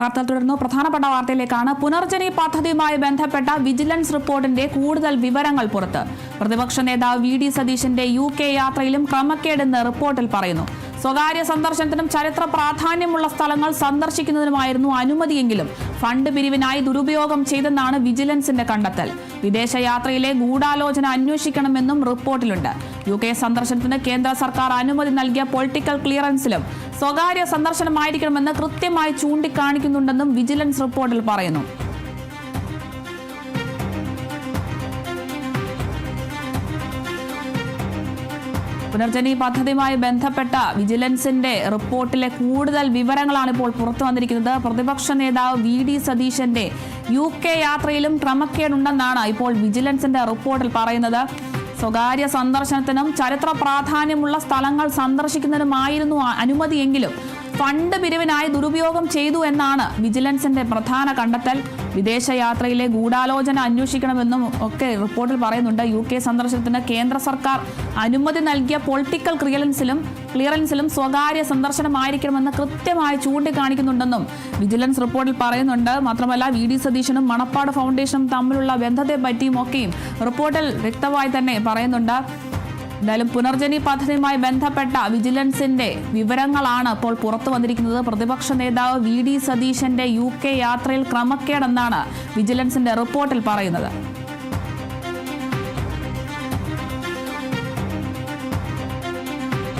വാർത്തകൾ തുടർന്നു പ്രധാനപ്പെട്ട വാർത്തയിലേക്കാണ് പുനർജനി പദ്ധതിയുമായി ബന്ധപ്പെട്ട വിജിലൻസ് റിപ്പോർട്ടിന്റെ കൂടുതൽ വിവരങ്ങൾ പുറത്ത്. പ്രതിപക്ഷ നേതാവ് വി ഡി സതീശന്റെ യു കെ യാത്രയിലും ക്രമക്കേടെന്ന് റിപ്പോർട്ടിൽ പറയുന്നു. സ്വകാര്യ സന്ദർശനത്തിനും ചരിത്ര പ്രാധാന്യമുള്ള സ്ഥലങ്ങൾ സന്ദർശിക്കുന്നതിനുമായിരുന്നു അനുമതിയെങ്കിലും ഫണ്ട് പിരിവിനായി ദുരുപയോഗം ചെയ്തെന്നാണ് വിജിലൻസിന്റെ കണ്ടെത്തൽ. വിദേശയാത്രയിലെ ഗൂഢാലോചന അന്വേഷിക്കണമെന്നും റിപ്പോർട്ടിലുണ്ട്. യു കെ സന്ദർശനത്തിന് കേന്ദ്ര സർക്കാർ അനുമതി നൽകിയ പൊളിറ്റിക്കൽ ക്ലിയറൻസിലും സ്വകാര്യ സന്ദർശനമായിരിക്കണമെന്ന് കൃത്യമായി ചൂണ്ടിക്കാണിക്കുന്നുണ്ടെന്നും വിജിലൻസ് റിപ്പോർട്ടിൽ പറയുന്നു. പുനർജനി പദ്ധതിയുമായി ബന്ധപ്പെട്ട വിജിലൻസിന്റെ റിപ്പോർട്ടിലെ കൂടുതൽ വിവരങ്ങളാണ് ഇപ്പോൾ പുറത്തു വന്നിരിക്കുന്നത്. പ്രതിപക്ഷ നേതാവ് വി ഡി സതീശന്റെ യു കെ യാത്രയിലും ക്രമക്കേടുണ്ടെന്നാണ് ഇപ്പോൾ വിജിലൻസിന്റെ റിപ്പോർട്ടിൽ പറയുന്നത്. സ്വകാര്യ സന്ദർശനത്തിനും ചരിത്ര പ്രാധാന്യമുള്ള സ്ഥലങ്ങൾ സന്ദർശിക്കുന്നതിനുമായിരുന്നു അനുമതിയെങ്കിലും ഫണ്ട് പിരിവിനായി ദുരുപയോഗം ചെയ്തു എന്നാണ് വിജിലൻസിന്റെ പ്രധാന കണ്ടെത്തൽ. വിദേശയാത്രയിലെ ഗൂഢാലോചന അന്വേഷിക്കണമെന്നും ഒക്കെ റിപ്പോർട്ടിൽ പറയുന്നുണ്ട്. യു കെ സന്ദർശനത്തിന് കേന്ദ്ര സർക്കാർ അനുമതി നൽകിയ പൊളിറ്റിക്കൽ ക്ലിയറൻസിലും ക്ലിയറൻസിലും സ്വകാര്യ സന്ദർശനമായിരിക്കണമെന്ന് കൃത്യമായി ചൂണ്ടിക്കാണിക്കുന്നുണ്ടെന്നും വിജിലൻസ് റിപ്പോർട്ടിൽ പറയുന്നുണ്ട്. മാത്രമല്ല വി ഡി സതീശനും മണപ്പാട് ഫൗണ്ടേഷനും തമ്മിലുള്ള ബന്ധത്തെ പറ്റിയും ഒക്കെയും റിപ്പോർട്ടിൽ വ്യക്തമായി തന്നെ പറയുന്നുണ്ട്. എന്തായാലും പുനർജനി പദ്ധതിയുമായി ബന്ധപ്പെട്ട വിജിലൻസിന്റെ വിവരങ്ങളാണ് ഇപ്പോൾ പുറത്തു വന്നിരിക്കുന്നത്. പ്രതിപക്ഷ നേതാവ് വി ഡി സതീശന്റെ യു കെ യാത്രയിൽ ക്രമക്കേടെന്നാണ് വിജിലൻസിന്റെ റിപ്പോർട്ടിൽ പറയുന്നത്.